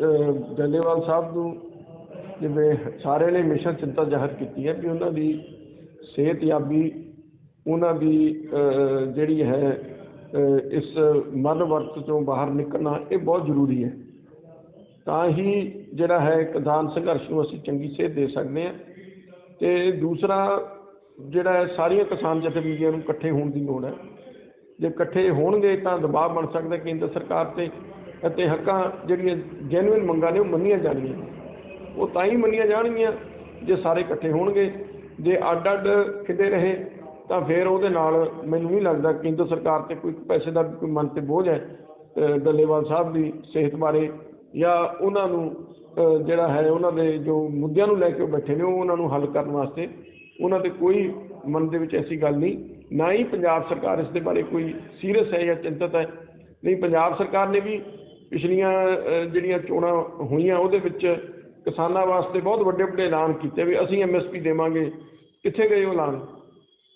ਡੱਲੇਵਾਲ ਸਾਹਿਬ ਨੂੰ ਜਿਵੇਂ ਸਾਰਿਆਂ ਨੇ ਹਮੇਸ਼ਾ ਚਿੰਤਾ ਜ਼ਾਹਰ ਕੀਤੀ ਹੈ ਕਿ ਉਹਨਾਂ ਦੀ ਸਿਹਤਯਾਬੀ, ਉਹਨਾਂ ਦੀ ਜਿਹੜੀ ਹੈ ਇਸ ਮਨ ਵਰਤ ਤੋਂ ਬਾਹਰ ਨਿਕਲਣਾ, ਇਹ ਬਹੁਤ ਜ਼ਰੂਰੀ ਹੈ। ਤਾਂ ਹੀ ਜਿਹੜਾ ਹੈ ਕਿਸਾਨ ਸੰਘਰਸ਼ ਨੂੰ ਅਸੀਂ ਚੰਗੀ ਸੇਧ ਦੇ ਸਕਦੇ ਹਾਂ ਤੇ ਦੂਸਰਾ ਜਿਹੜਾ ਸਾਰੀਆਂ ਕਿਸਾਨ ਜਥੇਬੰਦੀਆਂ ਨੂੰ ਇਕੱਠੇ ਹੋਣ ਦੀ ਲੋੜ ਹੈ। ਜੇ ਇਕੱਠੇ ਹੋਣਗੇ ਤਾਂ ਦਬਾਅ ਬਣ ਸਕਦਾ ਕੇਂਦਰ ਸਰਕਾਰ ਤੇ। ਅਤੇ ਹੱਕਾਂ ਜਿਹੜੀਆਂ ਜੈਨੂਇਨ ਮੰਗਾਂ ਨੇ ਉਹ ਮੰਨੀਆਂ ਜਾਣਗੀਆਂ। ਉਹ ਤਾਂ ਹੀ ਮੰਨੀਆਂ ਜਾਣਗੀਆਂ ਜੇ ਸਾਰੇ ਇਕੱਠੇ ਹੋਣਗੇ। ਜੇ ਅੱਡ ਅੱਡ ਕਿਤੇ ਰਹੇ, ਤਾਂ ਫਿਰ ਉਹਦੇ ਨਾਲ ਮੈਨੂੰ ਨਹੀਂ ਲੱਗਦਾ ਕੇਂਦਰ ਸਰਕਾਰ ਤੇ ਕੋਈ ਪੈਸੇ ਦਾ ਕੋਈ ਮਨ ਤੇ ਬੋਝ ਹੈ, ਅਹ, ਡੱਲੇਵਾਲ ਸਾਹਿਬ ਦੀ ਸਿਹਤ ਬਾਰੇ ਜਾਂ ਉਹਨਾਂ ਨੂੰ ਜਿਹੜਾ ਹੈ ਉਹਨਾਂ ਦੇ ਜੋ ਮੁੱਦਿਆਂ ਨੂੰ ਲੈ ਕੇ ਉਹ ਬੈਠੇ ਨੇ, ਉਹ ਉਹਨਾਂ ਨੂੰ ਹੱਲ ਕਰਨ ਵਾਸਤੇ ਉਹਨਾਂ 'ਤੇ ਕੋਈ ਮਨ ਦੇ ਵਿੱਚ ਐਸੀ ਗੱਲ ਨਹੀਂ। ਨਾ ਹੀ ਪੰਜਾਬ ਸਰਕਾਰ ਇਸ ਦੇ ਬਾਰੇ ਕੋਈ ਸੀਰੀਅਸ ਹੈ ਜਾਂ ਚਿੰਤਤ ਹੈ। ਨਹੀਂ, ਪੰਜਾਬ ਸਰਕਾਰ ਨੇ ਵੀ ਪਿਛਲੀਆਂ ਜਿਹੜੀਆਂ ਚੋਣਾਂ ਹੋਈਆਂ, ਉਹਦੇ ਵਿੱਚ ਕਿਸਾਨਾਂ ਵਾਸਤੇ ਬਹੁਤ ਵੱਡੇ ਵੱਡੇ ਐਲਾਨ ਕੀਤੇ ਵੀ ਅਸੀਂ ਐਮਐਸਪੀ ਦੇਵਾਂਗੇ। ਕਿੱਥੇ ਗਏ ਉਹ ਐਲਾਨ?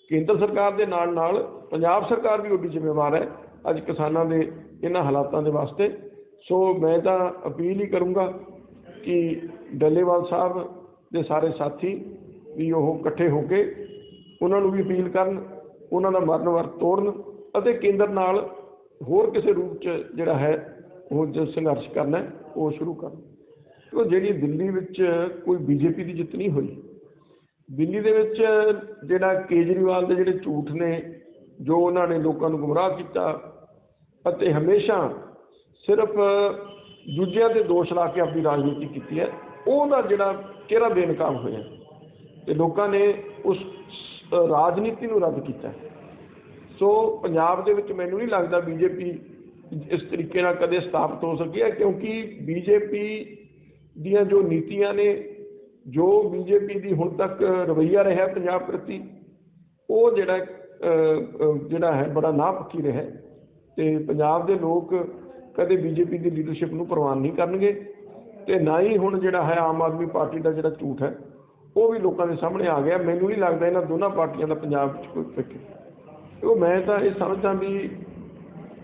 ਕੇਂਦਰ ਸਰਕਾਰ ਦੇ ਨਾਲ ਨਾਲ ਪੰਜਾਬ ਸਰਕਾਰ ਵੀ ਉਹਦੀ ਜ਼ਿੰਮੇਵਾਰ ਹੈ ਅੱਜ ਕਿਸਾਨਾਂ ਦੇ, ਇਹਨਾਂ ਹਾਲਾਤਾਂ ਦੇ ਵਾਸਤੇ। ਸੋ ਮੈਂ ਤਾਂ ਅਪੀਲ ਹੀ ਕਰੂੰਗਾ ਕਿ ਡੱਲੇਵਾਲ ਸਾਹਿਬ ਦੇ ਸਾਰੇ ਸਾਥੀ ਵੀ ਉਹ ਇਕੱਠੇ ਹੋ ਕੇ ਉਹਨਾਂ ਨੂੰ ਵੀ ਅਪੀਲ ਕਰਨ, ਉਹਨਾਂ ਦਾ ਮਰਨ ਵਰਤ ਤੋੜਨ ਅਤੇ ਕੇਂਦਰ ਨਾਲ ਹੋਰ ਕਿਸੇ ਰੂਪ 'ਚ ਜਿਹੜਾ ਹੈ ਉਹ ਜੋ ਸੰਘਰਸ਼ ਕਰਨਾ ਉਹ ਸ਼ੁਰੂ ਕਰ ਉਹ ਜਿਹੜੀ ਦਿੱਲੀ ਵਿੱਚ ਕੋਈ ਬੀਜੇਪੀ ਦੀ ਜਿੱਤ ਨਹੀਂ ਹੋਈ, ਦਿੱਲੀ ਦੇ ਵਿੱਚ ਜਿਹੜਾ ਕੇਜਰੀਵਾਲ ਦੇ ਜਿਹੜੇ ਝੂਠ ਨੇ, ਜੋ ਉਹਨਾਂ ਨੇ ਲੋਕਾਂ ਨੂੰ ਗੁੰਮਰਾਹ ਕੀਤਾ, ਅਤੇ ਹਮੇਸ਼ਾ ਸਿਰਫ ਦੂਜਿਆਂ ਤੇ ਦੋਸ਼ ਲਾ ਕੇ ਆਪਣੀ ਰਾਜਨੀਤੀ ਕੀਤੀ ਹੈ, ਉਹਦਾ ਜਿਹੜਾ ਕਿਹੜਾ ਬੇਨਕਾਮ ਹੋਇਆ ਤੇ ਲੋਕਾਂ ਨੇ ਉਸ ਰਾਜਨੀਤੀ ਨੂੰ ਰੱਦ ਕੀਤਾ ਸੋ ਪੰਜਾਬ ਦੇ ਵਿੱਚ ਮੈਨੂੰ ਨਹੀਂ ਲੱਗਦਾ ਬੀਜੇਪੀ ਇਸ ਤਰੀਕੇ ਨਾਲ ਕਦੇ ਸਥਾਪਿਤ ਹੋ ਸਕੀ ਹੈ, ਕਿਉਂਕਿ ਬੀਜੇਪੀ ਦੀਆਂ ਜੋ ਨੀਤੀਆਂ ਨੇ, ਜੋ ਬੀਜੇਪੀ ਦੀ ਹੁਣ ਤੱਕ ਰਵੱਈਆ ਰਿਹਾ ਪੰਜਾਬ ਪ੍ਰਤੀ, ਉਹ ਜਿਹੜਾ ਜਿਹੜਾ ਹੈ, ਬੜਾ ਨਾਪੱਖੀ ਰਿਹਾ ਹੈ। ਤੇ ਪੰਜਾਬ ਦੇ ਲੋਕ ਕਦੇ ਬੀਜੇਪੀ ਦੀ ਲੀਡਰਸ਼ਿਪ ਨੂੰ ਪ੍ਰਵਾਨ ਨਹੀਂ ਕਰਨਗੇ ਤੇ ਨਾ ਹੀ ਹੁਣ ਜਿਹੜਾ ਹੈ, ਆਮ ਆਦਮੀ ਪਾਰਟੀ ਦਾ ਜਿਹੜਾ ਝੂਠ ਹੈ, ਉਹ ਵੀ ਲੋਕਾਂ ਦੇ ਸਾਹਮਣੇ ਆ ਗਿਆ। ਮੈਨੂੰ ਨਹੀਂ ਲੱਗਦਾ ਇਹਨਾਂ ਦੋਨਾਂ ਪਾਰਟੀਆਂ ਦਾ ਪੰਜਾਬ ਵਿੱਚ ਕੋਈ ਫਿੱਕ ਹੈ। ਉਹ ਮੈਂ ਤਾਂ ਇਹ ਸਮਝਦਾ ਵੀ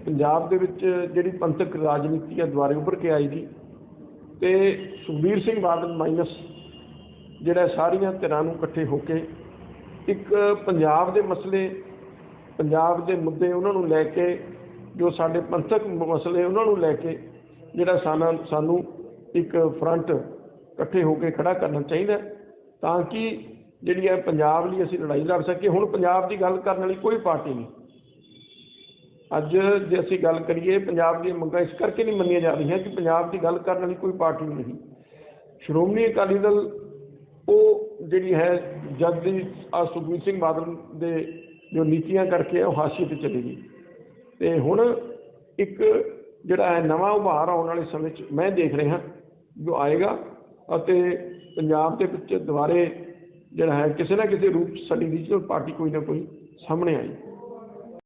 ਪੰਜਾਬ ਦੇ ਵਿੱਚ ਜਿਹੜੀ ਪੰਥਕ ਰਾਜਨੀਤੀ ਹੈ ਦੁਆਰੇ ਉੱਭਰ ਕੇ ਆਏਗੀ ਤੇ ਸੁਖਬੀਰ ਸਿੰਘ ਬਾਦਲ ਮਾਈਨਸ ਜਿਹੜਾ ਸਾਰੀਆਂ ਧਿਰਾਂ ਨੂੰ ਇਕੱਠੇ ਹੋ ਕੇ ਇੱਕ ਪੰਜਾਬ ਦੇ ਮਸਲੇ, ਪੰਜਾਬ ਦੇ ਮੁੱਦੇ ਉਹਨਾਂ ਨੂੰ ਲੈ ਕੇ, ਜੋ ਸਾਡੇ ਪੰਥਕ ਮਸਲੇ ਉਹਨਾਂ ਨੂੰ ਲੈ ਕੇ ਜਿਹੜਾ ਸਾਨਾ, ਸਾਨੂੰ ਇੱਕ ਫਰੰਟ ਇਕੱਠੇ ਹੋ ਕੇ ਖੜਾ ਕਰਨਾ ਚਾਹੀਦਾ ਤਾਂ ਕਿ ਜਿਹੜੀ ਹੈ ਪੰਜਾਬ ਲਈ ਅਸੀਂ ਲੜਾਈ ਲੜ ਸਕੀਏ। ਹੁਣ ਪੰਜਾਬ ਦੀ ਗੱਲ ਕਰਨ ਵਾਲੀ ਕੋਈ ਪਾਰਟੀ ਨਹੀਂ। ਅੱਜ ਜੇ ਅਸੀਂ ਗੱਲ ਕਰੀਏ ਪੰਜਾਬ ਦੀਆਂ ਮੰਗਾਂ, ਇਸ ਕਰਕੇ ਨਹੀਂ ਮੰਨੀਆਂ ਜਾ ਰਹੀਆਂ ਕਿ ਪੰਜਾਬ ਦੀ ਗੱਲ ਕਰਨ ਵਾਲੀ ਕੋਈ ਪਾਰਟੀ ਨਹੀਂ ਸ਼੍ਰੋਮਣੀ ਅਕਾਲੀ ਦਲ, ਉਹ ਜਿਹੜੀ ਹੈ ਜਦ ਦੀ ਆ ਸੁਖਬੀਰ ਸਿੰਘ ਬਾਦਲ ਦੇ ਜੋ ਨੀਤੀਆਂ ਕਰਕੇ ਉਹ ਹਾਸ਼ੀਏ ਤੇ ਚਲੀ ਗਈ। ਤੇ ਹੁਣ ਇੱਕ ਜਿਹੜਾ ਹੈ ਨਵਾਂ ਉਭਾਰ ਆਉਣ ਵਾਲੇ ਸਮੇਂ 'ਚ ਮੈਂ ਦੇਖ ਰਿਹਾ ਜੋ ਆਏਗਾ ਅਤੇ ਪੰਜਾਬ ਦੇ ਵਿੱਚ ਦੁਬਾਰੇ ਜਿਹੜਾ ਹੈ ਕਿਸੇ ਨਾ ਕਿਸੇ ਰੂਪ 'ਚ ਸਾਡੀ ਰੀਜਨਲ ਪਾਰਟੀ ਕੋਈ ਨਾ ਕੋਈ ਸਾਹਮਣੇ ਆਈ